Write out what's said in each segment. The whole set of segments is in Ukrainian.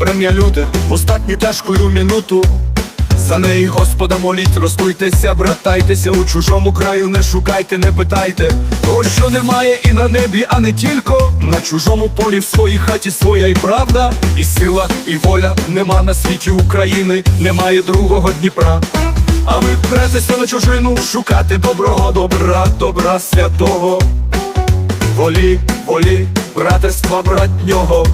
Добрем'я люди, в остатню тяжкою минуту. За неї Господа моліть, розкуйтеся, братайтеся, у чужому краю не шукайте, не питайте. Того, що немає і на небі, а не тільки на чужому полі в своїй хаті своя і правда, і сила, і воля. Нема на світі України, немає другого Дніпра. А ви претеся на чужину, шукати доброго добра, добра святого. Волі, волі, братерства братнього.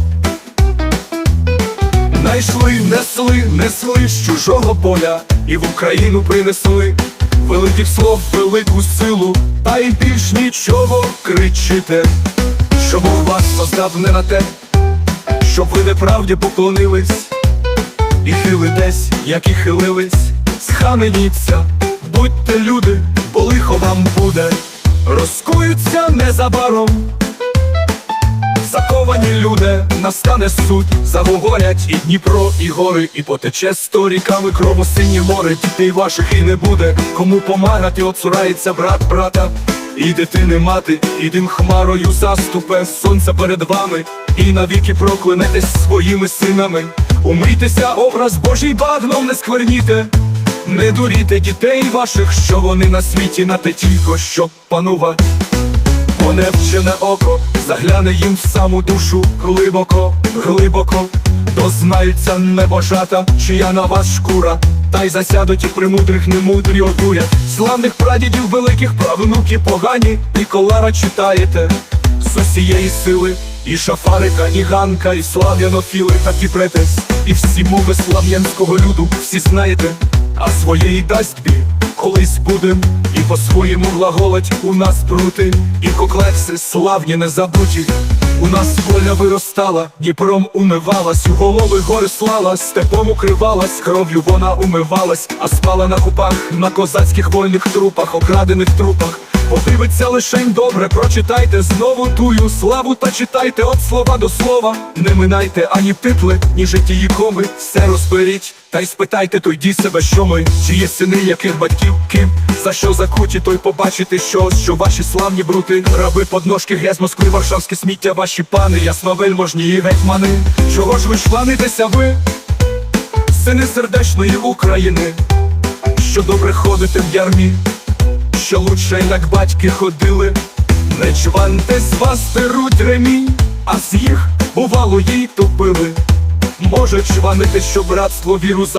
Найшли, несли, несли з чужого поля і в Україну принесли великих слов, велику силу, та й більш нічого кричите, що Бог вас создав не на те, щоб ви неправді поклонились, і хилитесь, як і хилились, схаменіться, будьте люди, бо лихо вам буде, розкуються незабаром. Заковані люди, настане суд, заговорять і Дніпро, і гори, і потече сто ріками кровосині море, дітей ваших і не буде. Кому помагати, оцурається брат брата, і дитини мати, і дим хмарою заступе сонце перед вами, і навіки проклянетесь своїми синами. Умийтеся, образ Божий багном не скверніте. Не дуріте дітей ваших, що вони на світі на те тільки, щоб панувати. Поневчене око загляне їм в саму душу. Глибоко, глибоко, дознаються небожата, чия на вас шкура, та й засядуть і примудрих немудрі одурять. Славних прадідів великих правнуки погані, і колара читаєте з усієї сили, і шафарика, і ганка, і слав'янофіли, так і претес, і всі мови слав'янського люду, всі знаєте, а своєї дасть бі колись будем і по-своєму глаголать у нас прути, і коклевси славні не забуті. У нас воля виростала, Дніпром умивалась, у голови гори слала, степом укривалась, кров'ю вона умивалась, а спала на купах, на козацьких вольних трупах, окрадених трупах. Подивиться лишень добре, прочитайте знову тую славу та читайте от слова до слова. Не минайте ані титли, ні житії коми, все розберіть, та й спитайте той ді себе, що ми, чи є сини, яких батьків, ким, за що закуті, той побачите щось, що ваші славні брути, раби подножки, грязь Москви, варшавське сміття, ваші пани, ясновельможні і гетьмани. Чого ж ви шланитеся ви, сини сердечної України, що добре ходите в ярмі? Що лучше як батьки ходили, не чваньте з вас теруть ремінь, а з їх бувало їй топили. Може чванити, що братство віру.